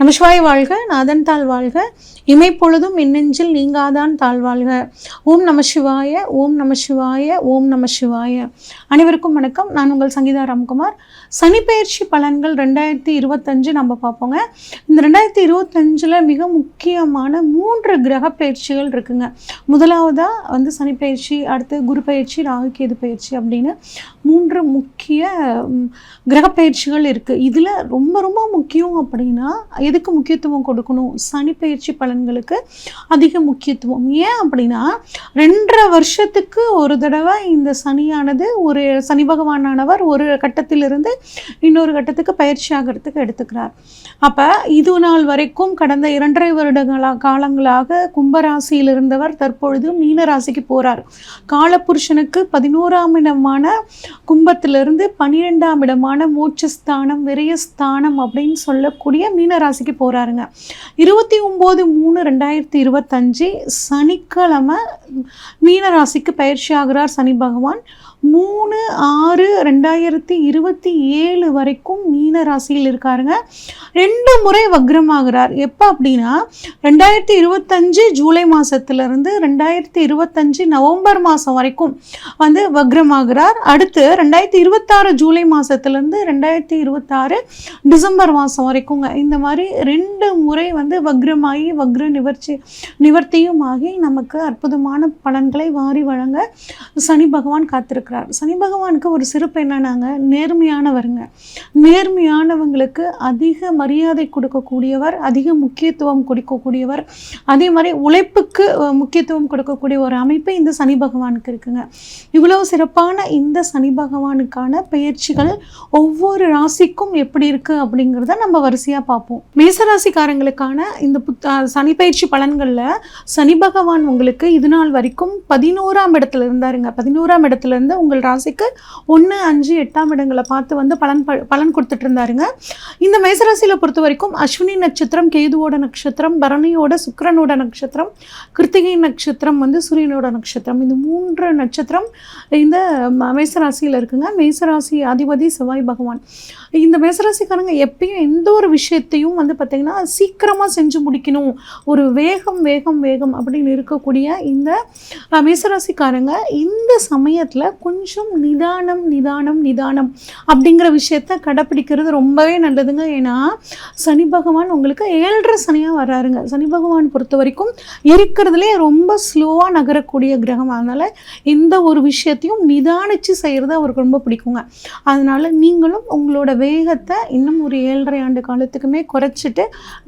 நமசிவாய் வாழ்க நாதன் தாழ் வாழ்க. இமைப்பொழுதும் மின்னெஞ்சில் நீங்காதான் தாழ் வாழ்க. ஓம் நம சிவாய ஓம் நம சிவாய ஓம் நம சிவாய. அனைவருக்கும் வணக்கம். நான் உங்கள் சங்கீதா ராம்குமார். சனிப்பெயர்ச்சி பலன்கள் ரெண்டாயிரத்தி இருபத்தஞ்சு நம்ம பார்ப்போங்க. இந்த ரெண்டாயிரத்தி இருபத்தஞ்சில் மிக முக்கியமான மூன்று கிரக பயிற்சிகள் இருக்குங்க. முதலாவதாக வந்து சனிப்பெயர்ச்சி அடுத்து குரு பயிற்சி ராகு கேது பயிற்சி அப்படின்னு மூன்று முக்கிய கிரக பயிற்சிகள் இருக்குது இதில் ரொம்ப ரொம்ப முக்கியம் அப்படின்னா எதுக்கு முக்கியத்துவம் கொடுக்கணும்? சனி பயிற்சி பலன்களுக்கு அதிக முக்கியத்துவம். ஏன் அப்படின்னா ரெண்டரை வருஷத்துக்கு ஒரு தடவை இந்த சனியானது ஒரு சனி பகவானானவர் ஒரு கட்டத்திலிருந்து இன்னொரு கட்டத்துக்கு பயிற்சி ஆகிறதுக்கு எடுத்துக்கிறார். அப்போ இது நாள் வரைக்கும் கடந்த இரண்டரை வருடங்களா காலங்களாக கும்பராசியில் இருந்தவர் தற்பொழுது மீன ராசிக்கு போகிறார் காலபுருஷனுக்கு பதினோராம் இடமான கும்பத்திலிருந்து பனிரெண்டாம் இடமான மோட்சஸ்தானம் விரயஸ்தானம் அப்படின்னு சொல்லக்கூடிய மீனராசி ராசிக்கு போகிறாருங்க இருபத்தி ஒம்பது மூணு ரெண்டாயிரத்தி இருபத்தஞ்சு சனிக்கிழமை மீன ராசிக்கு பயிற்சி ஆகிறார் சனி பகவான். மூணு ஆறு ரெண்டாயிரத்தி இருபத்தி ஏழு வரைக்கும் மீன ராசியில் இருக்காருங்க. ரெண்டு முறை வக்ரமாகிறார். எப்போ அப்படின்னா ரெண்டாயிரத்தி இருபத்தஞ்சு ஜூலை மாதத்துலேருந்து ரெண்டாயிரத்தி இருபத்தஞ்சு நவம்பர் மாதம் வரைக்கும் வந்து வக்ரமாகிறார். அடுத்து ரெண்டாயிரத்தி இருபத்தாறு ஜூலை மாதத்துலேருந்து ரெண்டாயிரத்தி இருபத்தாறு டிசம்பர் மாதம் வரைக்குங்க. இந்த மாதிரி ரெண்டு முறை வந்து வக்ரமாகி வக்ர நிவர்ச்சி நிவர்த்தியும் ஆகி நமக்கு அற்புதமான பலன்களை வாரி வழங்க சனி பகவான் இருக்கிறார் சனி பகவானுக்கு ஒரு சிறப்பு என்னன்னாங்க? நேர்மையானவருங்க. நேர்மையானவங்களுக்கு அதிக மரியாதை கொடுக்கக்கூடியவர் அதிக முக்கியத்துவம் கொடுக்கக்கூடியவர் அதே மாதிரி உழைப்புக்கு முக்கியத்துவம் கொடுக்கக்கூடிய ஒரு அமைப்பு இந்த சனி பகவானுக்கு இருக்குங்க. இவ்வளவு சிறப்பான இந்த சனி பகவானுக்கான பயிற்சிகள் ஒவ்வொரு ராசிக்கும் எப்படி இருக்கு அப்படிங்கிறத நம்ம வரிசையாக பார்ப்போம். மேசராசிக்காரங்களுக்கான இந்த புத்த சனி பயிற்சி பலன்களில் சனி பகவான் உங்களுக்கு இது நாள் வரைக்கும் பதினோராம் இடத்துல இருந்தாருங்க. பதினோராம் இடத்துல இருந்து உங்கள் ராசிக்கு ஒன்று அஞ்சு எட்டாம் இடங்களை பார்த்து வந்து பலன் ப- பலன் கொடுத்துட்டு இருந்தாருங்க இந்த மேசராசியில் பொறுத்த வரைக்கும் அஸ்வினி நட்சத்திரம் கேதுவோட நட்சத்திரம் பரணியோட சுக்கிரனோட நட்சத்திரம் கிருத்திகை நட்சத்திரம் வந்து சூரியனோட நட்சத்திரம். இந்த மூன்று நட்சத்திரம் இந்த மேசராசியில் இருக்குங்க. மேசராசி அதிபதி செவ்வாய் பகவான். இந்த மேசராசிக்காரங்க எப்பயும் எந்த ஒரு விஷயத்தையும் வந்து பார்த்திங்கன்னா சீக்கிரமாக செஞ்சு முடிக்கணும். ஒரு வேகம் வேகம் வேகம் அப்படின்னு இருக்கக்கூடிய இந்த மேசராசிக்காரங்க இந்த சமயத்தில் கொஞ்சம் நிதானம் நிதானம் நிதானம் அப்படிங்கிற விஷயத்த கடைப்பிடிக்கிறது ரொம்பவே நல்லதுங்க. ஏன்னா சனி பகவான் உங்களுக்கு ஏழரை சனியாக வராருங்க சனி பகவான் பொறுத்த வரைக்கும் இருக்கிறதுலே ரொம்ப ஸ்லோவாக நகரக்கூடிய கிரகம். அதனால் எந்த ஒரு விஷயத்தையும் நிதானித்து செய்கிறது அவருக்கு ரொம்ப பிடிக்குங்க. அதனால் நீங்களும் உங்களோட வேகத்தை இன்னும் ஒரு ஏழரை ஆண்டு காலத்துக்குமே குறைச்சிட்டு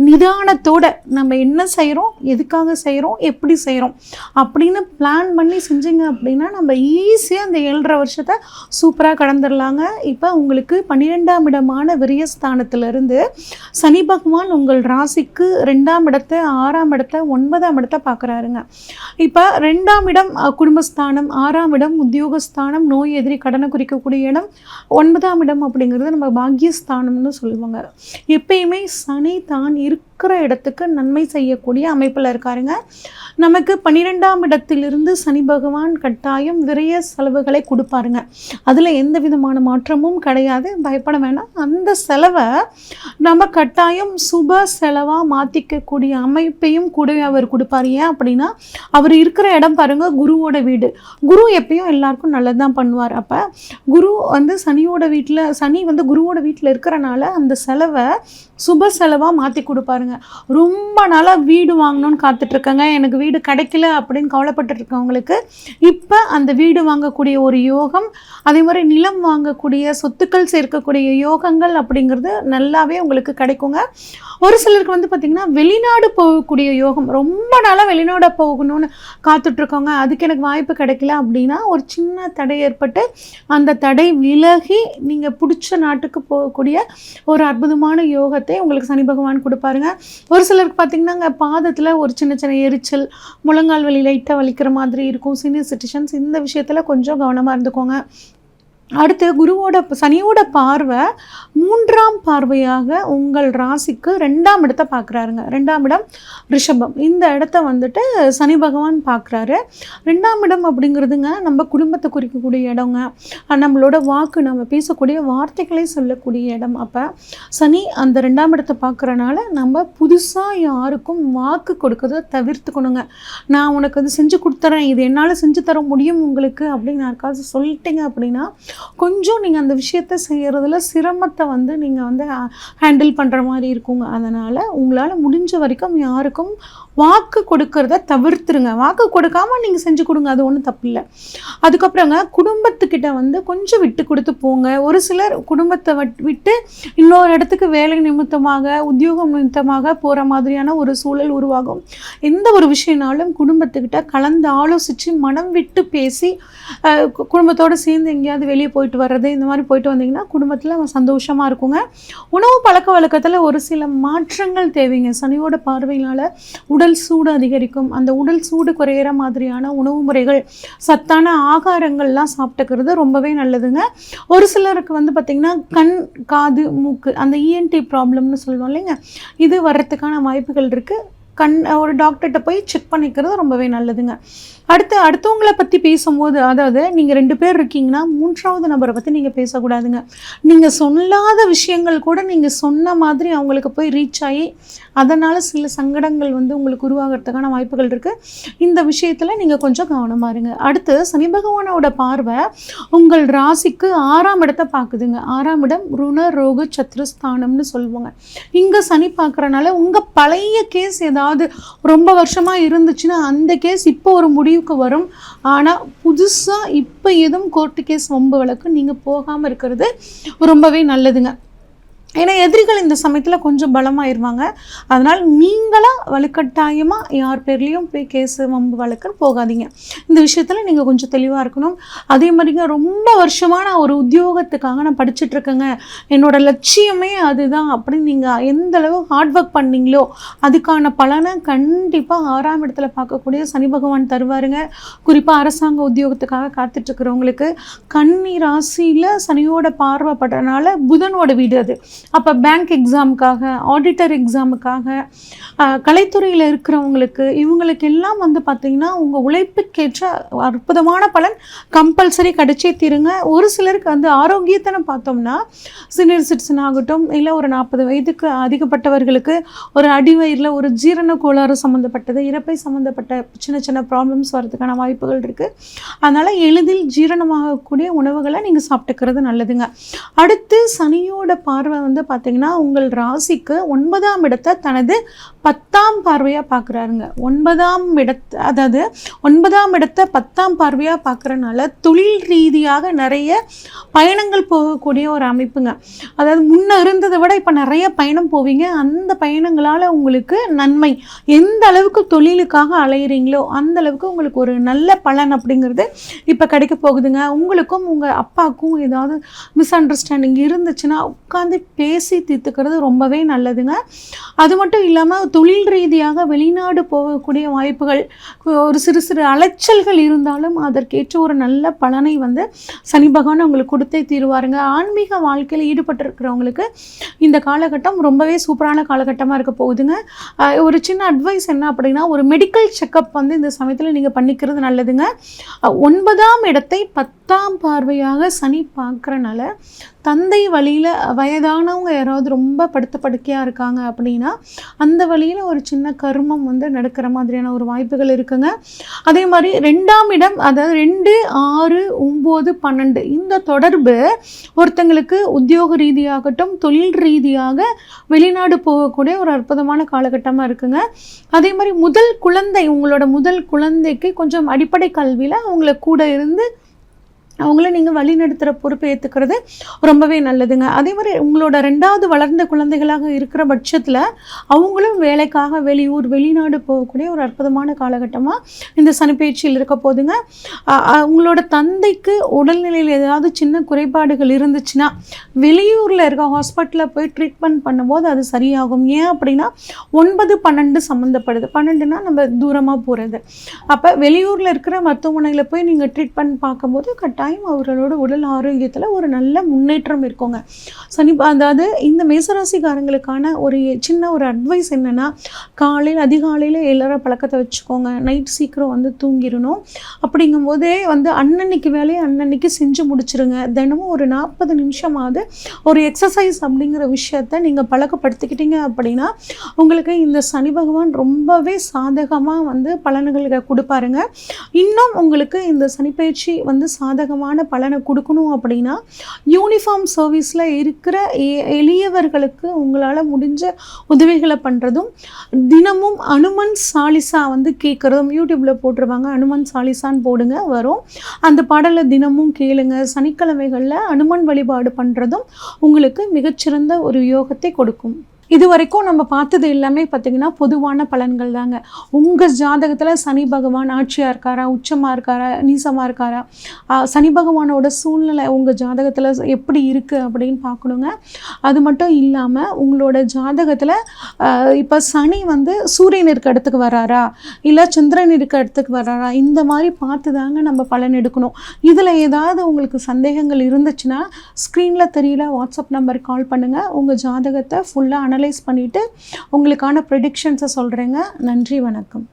நிதானத்தோட நம்ம என்ன செய்கிறோம் எதுக்காக செய்கிறோம் எப்படி செய்கிறோம் அப்படின்னு பிளான் பண்ணி செஞ்சீங்க அப்படின்னா நம்ம ஈஸியாக அந்த ஏழரை வருஷத்தை சூப்பராக கடந்துடலாங்க. இப்போ உங்களுக்கு பன்னிரெண்டாம் இடமான விரியஸ்தானத்திலிருந்து சனி பகவான் உங்கள் ராசிக்கு ரெண்டாம் இடத்தை ஆறாம் இடத்தை ஒன்பதாம் இடத்தை பார்க்குறாருங்க. இப்போ ரெண்டாம் இடம் குடும்பஸ்தானம் ஆறாம் இடம் உத்தியோகஸ்தானம் நோய் எதிரி கடனை குறிக்கக்கூடிய இடம் ஒன்பதாம் இடம் அப்படிங்கிறது நம்ம பாக்கியஸ்தானம்னு சொல்லுவாங்க. எப்பயுமே சனி தான் இருக்கிற இடத்துக்கு நன்மை செய்யக்கூடிய அமைப்பில் இருக்காருங்க. நமக்கு பன்னிரெண்டாம் இடத்திலிருந்து சனி பகவான் கட்டாயம் விரைய செலவுகளை கொடுப்பாருங்க. அதில் எந்த விதமான மாற்றமும் கிடையாது. பயப்பட வேணாம். அந்த செலவை நம்ம கட்டாயம் சுப செலவாக மாற்றிக்கக்கூடிய அமைப்பையும் கூடவே அவர் கொடுப்பார். ஏன் அப்படின்னா அவர் இருக்கிற இடம் பாருங்க குருவோட வீடு. குரு எப்பயும் எல்லாருக்கும் நல்லது தான் பண்ணுவார். அப்போ குரு வந்து சனியோட வீட்டில் சனி வந்து குருவோட வீட்டில் இருக்கிறனால அந்த செலவை சுப செலவாக மாற்றி கொடுப்பாருங்க. ரொம்ப நாளாக வீடு வாங்கணும்னு காத்துட்ருக்கேங்க. எனக்கு வீடு கிடைக்கல அப்படின்னு கவலைப்பட்டுட்டு இருக்கவங்களுக்கு இப்போ அந்த வீடு வாங்கக்கூடிய ஒரு யோகம் அதே மாதிரி நிலம் வாங்கக்கூடிய சொத்துக்கள் சேர்க்கக்கூடிய யோகங்கள் அப்படிங்கிறது நல்லாவே உங்களுக்கு கிடைக்குங்க. ஒரு சிலருக்கு வந்து பார்த்திங்கன்னா வெளிநாடு போகக்கூடிய யோகம் ரொம்ப நாளாக வெளிநாடு போகணும்னு காத்துட்ருக்கோங்க அதுக்கு எனக்கு வாய்ப்பு கிடைக்கல அப்படின்னா ஒரு சின்ன தடை ஏற்பட்டு அந்த தடை விலகி நீங்கள் பிடிச்ச நாட்டுக்கு போகக்கூடிய ஒரு அற்புதமான யோகத்தை உங்களுக்கு சனி பகவான் கொடுப்பாருங்க. ஒரு சிலருக்கு பார்த்திங்கன்னா பாதத்தில் ஒரு சின்ன சின்ன எரிச்சல் முழங்கால் வலி லைட்டாக வலிக்கிற மாதிரி இருக்கும். சீனியர் சிட்டிசன்ஸ் இந்த விஷயத்தில் கொஞ்சம் கவனமாக இருந்துக்கோங்க. அடுத்து குருவோட சனியோட பார்வை மூன்றாம் பார்வையாக உங்கள் ராசிக்கு ரெண்டாம் இடத்தை பார்க்குறாருங்க. ரெண்டாம் இடம் ரிஷபம். இந்த இடத்த வந்துட்டு சனி பகவான் பார்க்குறாரு. ரெண்டாம் இடம் அப்படிங்கிறதுங்க நம்ம குடும்பத்தை குறிக்கக்கூடிய இடங்க. நம்மளோட வாக்கு நம்ம பேசக்கூடிய வார்த்தைகளை சொல்லக்கூடிய இடம். அப்போ சனி அந்த ரெண்டாம் இடத்தை பார்க்குறனால நம்ம புதுசாக யாருக்கும் வாக்கு கொடுக்கறத தவிர்த்துக்கணுங்க. நான் உனக்கு அது செஞ்சு கொடுத்துறேன். இது என்னால் செஞ்சு தர முடியும் உங்களுக்கு அப்படின்னு யாருக்காவது சொல்லிட்டீங்க அப்படின்னா கொஞ்சம் நீங்கள் அந்த விஷயத்த செய்கிறதுல சிரமத்தை வந்து நீங்கள் வந்து ஹேண்டில் பண்ணுற மாதிரி இருக்குங்க. அதனால் உங்களால் முடிஞ்ச வரைக்கும் யாருக்கும் வாக்கு கொடுக்கறத தவிர்த்துருங்க. வாக்கு கொடுக்காம நீங்கள் செஞ்சு கொடுங்க. அது ஒன்றும் தப்பில்லை. அதுக்கப்புறங்க குடும்பத்துக்கிட்ட வந்து கொஞ்சம் விட்டு கொடுத்து போங்க. ஒரு சிலர் குடும்பத்தை வட்- விட்டு இன்னொரு இடத்துக்கு வேலை நிமித்தமாக உத்தியோகம் நிமித்தமாக போகிற மாதிரியான ஒரு சூழல் உருவாகும். எந்த ஒரு விஷயம்னாலும் குடும்பத்துக்கிட்ட கலந்து ஆலோசித்து மனம் விட்டு பேசி குடும்பத்தோடு குடும்பத்தோட சேர்ந்து எங்கேயாவது வெளியே போயிட்டு வர்றது இந்த மாதிரி போயிட்டு வந்தீங்கன்னா குடும்பத்தில் சந்தோஷமாக இருக்குங்க. உணவு பழக்க வழக்கத்தில் ஒரு சில மாற்றங்கள் தேவைங்க. சனியோட பார்வையினால் உடல் சூடு அதிகரிக்கும். அந்த உடல் சூடு குறையிற மாதிரியான உணவு முறைகள் சத்தான ஆகாரங்கள்லாம் சாப்பிட்டுக்கிறது ரொம்பவே நல்லதுங்க. ஒரு சிலருக்கு வந்து பார்த்திங்கன்னா கண் காது மூக்கு அந்த இஎன்டி ப்ராப்ளம்னு சொல்லுவோம் இல்லைங்க. இது வர்றதுக்கான வாய்ப்புகள் இருக்குது கண் ஒரு டாக்டர்கிட்ட போய் செக் பண்ணிக்கிறது ரொம்பவே நல்லதுங்க. அடுத்து அடுத்தவங்களை பற்றி பேசும்போது அதாவது நீங்கள் ரெண்டு பேர் இருக்கீங்கன்னா மூன்றாவது நபரை பற்றி நீங்கள் பேசக்கூடாதுங்க. நீங்கள் சொல்லாத விஷயங்கள் கூட நீங்கள் சொன்ன மாதிரி அவங்களுக்கு போய் ரீச் ஆகி அதனால் சில சங்கடங்கள் வந்து உங்களுக்கு உருவாகிறதுக்கான வாய்ப்புகள் இருக்குது இந்த விஷயத்தில் நீங்கள் கொஞ்சம் கவனமாக இருங்க. அடுத்து சனி பகவானோட பார்வை உங்கள் ராசிக்கு ஆறாம் இடத்தை பார்க்குதுங்க. ஆறாம் இடம் ருண ரோக சத்ருஸ்தானம்னு சொல்லுவாங்க. இங்கே சனி பார்க்குறனால உங்கள் பழைய கேஸ் ஏதாவது ரொம்ப வருஷமாக இருந்துச்சுன்னா அந்த கேஸ் இப்போ ஒரு முடிவுக்கு வரும். ஆனால் புதுசாக இப்போ எதுவும் கோர்ட்டு கேஸ் வம்பு வழக்கு நீங்கள் போகாமல் இருக்கிறது ரொம்பவே நல்லதுங்க. ஏன்னா எதிரிகள் இந்த சமயத்தில் கொஞ்சம் பலமாயிருவாங்க. அதனால் நீங்களாக வலுக்கட்டாயமாக யார் பேர்லேயும் போய் கேஸு வம்பு வழக்கு போகாதீங்க. இந்த விஷயத்தில் நீங்கள் கொஞ்சம் தெளிவாக இருக்கணும். அதே மாதிரிங்க ரொம்ப வருஷமாக நான் ஒரு உத்தியோகத்துக்காக நான் படிச்சுட்ருக்கேங்க. என்னோடய லட்சியமே அதுதான். அப்படின்னு நீங்கள் எந்த அளவு ஹார்ட் ஒர்க் பண்ணீங்களோ அதுக்கான பலனை கண்டிப்பாக ஆறாம் இடத்துல பார்க்கக்கூடிய சனி பகவான் தருவாருங்க. குறிப்பாக அரசாங்க உத்தியோகத்துக்காக காத்துட்ருக்கிறவங்களுக்கு கன்னி ராசியில் சனியோட பார்வைப்படுறனால புதனோட வீடு அது. அப்போ பேங்க் எக்ஸாமுக்காக ஆடிட்டர் எக்ஸாமுக்காக கலைத்துறையில் இருக்கிறவங்களுக்கு இவங்களுக்கு எல்லாம் வந்து பார்த்திங்கன்னா உங்கள் உழைப்புக்கேற்ற அற்புதமான பலன் கம்பல்சரி கிடைச்சே தீருங்க. ஒரு சிலருக்கு வந்து ஆரோக்கியத்தை பார்த்தோம்னா சீனியர் சிட்டிசன் ஆகட்டும் இல்லை ஒரு நாற்பது வயதுக்கு அதிகப்பட்டவர்களுக்கு ஒரு அடிவயிறில் ஒரு ஜீரண கோளாறு சம்மந்தப்பட்டது இறப்பை சம்மந்தப்பட்ட சின்ன சின்ன ப்ராப்ளம்ஸ் வரதுக்கான வாய்ப்புகள் இருக்குது அதனால் எளிதில் ஜீரணமாகக்கூடிய உணவுகளை நீங்கள் சாப்பிட்டுக்கிறது நல்லதுங்க. அடுத்து சனியோட பார்வை வந்து பார்த்திங்கன்னா உங்கள் ராசிக்கு ஒன்பதாம் இடத்தை தனது பத்தாம் பார்வையாக பார்க்குறாருங்க ஒன்பதாம் இடத்தை அதாவது ஒன்பதாம் இடத்தை பத்தாம் பார்வையாக பார்க்குறனால தொழில் ரீதியாக நிறைய பயணங்கள் போகக்கூடிய ஒரு அமைப்புங்க. அதாவது முன்ன இருந்ததை விட இப்போ நிறைய பயணம் போவீங்க. அந்த பயணங்களால் உங்களுக்கு நன்மை எந்த அளவுக்கு தொழிலுக்காக அலையிறீங்களோ அந்த அளவுக்கு உங்களுக்கு ஒரு நல்ல பலன் அப்படிங்கிறது இப்போ கிடைக்க போகுதுங்க. உங்களுக்கும் உங்கள் அப்பாவுக்கும் ஏதாவது மிஸ் அண்டர்ஸ்டாண்டிங் இருந்துச்சுன்னா உட்காந்து பேசி தீர்த்துக்கிறது ரொம்பவே நல்லதுங்க. அது மட்டும் இல்லாமல் தொழில் ரீதியாக வெளிநாடு போகக்கூடிய வாய்ப்புகள் ஒரு சிறு சிறு அலைச்சல்கள் இருந்தாலும் அதற்கேற்ற ஒரு நல்ல பலனை வந்து சனி பகவான் உங்களுக்கு கொடுத்தே தீருவாருங்க. ஆன்மீக வாழ்க்கையில் ஈடுபட்டிருக்கிறவங்களுக்கு இந்த காலகட்டம் ரொம்பவே சூப்பரான காலகட்டமாக இருக்க போகுதுங்க. ஒரு சின்ன அட்வைஸ் என்ன அப்படின்னா ஒரு மெடிக்கல் செக்கப் வந்து இந்த சமயத்தில் நீங்கள் பண்ணிக்கிறது நல்லதுங்க. ஒன்பதாம் இடத்தை பத்தாம் பார்வையாக சனி பார்க்குறனால தந்தை வழியில் வயதானவங்க யாராவது ரொம்ப படுத்த படுக்கையாக இருக்காங்க அப்படின்னா அந்த வழியில் ஒரு சின்ன கர்மம் வந்து நடக்கிற மாதிரியான ஒரு வாய்ப்புகள் இருக்குங்க. அதே மாதிரி ரெண்டாம் இடம் அதாவது ரெண்டு ஆறு ஒம்பது பன்னெண்டு இந்த தொடர்பு ஒருத்தங்களுக்கு உத்தியோக ரீதியாகட்டும் தொழில் ரீதியாக வெளிநாடு போகக்கூடிய ஒரு அற்புதமான காலகட்டமாக இருக்குங்க. அதே மாதிரி முதல் குழந்தை உங்களோட முதல் குழந்தைக்கு கொஞ்சம் அடிப்படை கல்வியில் அவங்கள கூட இருந்து அவங்கள நீங்கள் வழி நடத்துகிற பொறுப்பை ஏற்றுக்கிறது ரொம்பவே நல்லதுங்க. அதே மாதிரி உங்களோட ரெண்டாவது வளர்ந்த குழந்தைகளாக இருக்கிற பட்சத்தில் அவங்களும் வேலைக்காக வெளியூர் வெளிநாடு போகக்கூடிய ஒரு அற்புதமான காலகட்டமாக இந்த சனிப்பயிற்சியில் இருக்க போதுங்க. உங்களோட தந்தைக்கு உடல்நிலையில் ஏதாவது சின்ன குறைபாடுகள் இருந்துச்சுன்னா வெளியூரில் இருக்க ஹாஸ்பிட்டலில் போய் ட்ரீட்மெண்ட் பண்ணும்போது அது சரியாகும். ஏன் அப்படின்னா ஒன்பது பன்னெண்டு சம்மந்தப்படுது பன்னெண்டுனா நம்ம தூரமாக போகிறது அப்போ வெளியூரில் இருக்கிற மருத்துவமனையில் போய் நீங்கள் ட்ரீட்மெண்ட் பார்க்கும்போது கட்டாயம் டைம் அவர்களோட உடல் ஆரோக்கியத்தில் ஒரு நல்ல முன்னேற்றம் இருக்குங்க. சனி அதாவது இந்த மேசராசிக்காரங்களுக்கான ஒரு சின்ன ஒரு அட்வைஸ் என்னென்னா காலையில் அதிகாலையில் எழற பழக்கத்தை வச்சுக்கோங்க. நைட் சீக்கிரம் வந்து தூங்கிடணும். அப்படிங்கும்போதே வந்து அன்னன்னைக்கு வேலையை அன்னன்னைக்கு செஞ்சு முடிச்சிருங்க. தினமும் ஒரு நாற்பது நிமிஷமாவது ஒரு எக்ஸசைஸ் அப்படிங்கிற விஷயத்த நீங்கள் பழக்கப்படுத்திக்கிட்டீங்க அப்படின்னா உங்களுக்கு இந்த சனி பகவான் ரொம்பவே சாதகமாக வந்து பலன்களை கொடுப்பாருங்க. இன்னும் உங்களுக்கு இந்த சனிப்பயிற்சி வந்து சாதக சாதகமான பலனை கொடுக்கணும் அப்படின்னா யூனிஃபார்ம் சர்வீஸில் இருக்கிற எ- எளியவர்களுக்கு உங்களால் முடிஞ்ச உதவிகளை பண்ணுறதும் தினமும் அனுமன் சாலிசா வந்து கேட்குறதும் யூடியூப்பில் போட்டுருவாங்க. அனுமன் சாலிசான்னு போடுங்க வரும். அந்த பாடலை தினமும் கேளுங்க. சனிக்கிழமைகளில் அனுமன் வழிபாடு பண்ணுறதும் உங்களுக்கு மிகச்சிறந்த ஒரு யோகத்தை கொடுக்கும். இது வரைக்கும் நம்ம பார்த்தது எல்லாமே பார்த்திங்கன்னா பொதுவான பலன்கள் தாங்க. உங்கள் ஜாதகத்தில் சனி பகவான் ஆட்சியாக இருக்காரா உச்சமாக இருக்காரா நீசமாக இருக்காரா? சனி பகவானோட சூழ்நிலை உங்கள் ஜாதகத்தில் எப்படி இருக்குது அப்படின்னு பார்க்கணுங்க. அது மட்டும் இல்லாமல் உங்களோட ஜாதகத்தில் இப்போ சனி வந்து சூரியன் இருக்க இடத்துக்கு வராரா? இல்லை சந்திரன் இருக்க இடத்துக்கு வராரா? இந்த மாதிரி பார்த்து தாங்க நம்ம பலன் எடுக்கணும். இதில் ஏதாவது உங்களுக்கு சந்தேகங்கள் இருந்துச்சுன்னா ஸ்க்ரீனில் தெரியல வாட்ஸ்அப் நம்பருக்கு கால் பண்ணுங்கள் உங்கள் ஜாதகத்தை ஃபுல்லாக அனலைஸ் பண்ணிவிட்டு உங்களுக்கான ப்ரெடிக்ஷன்ஸை சொல்கிறேங்க நன்றி வணக்கம்.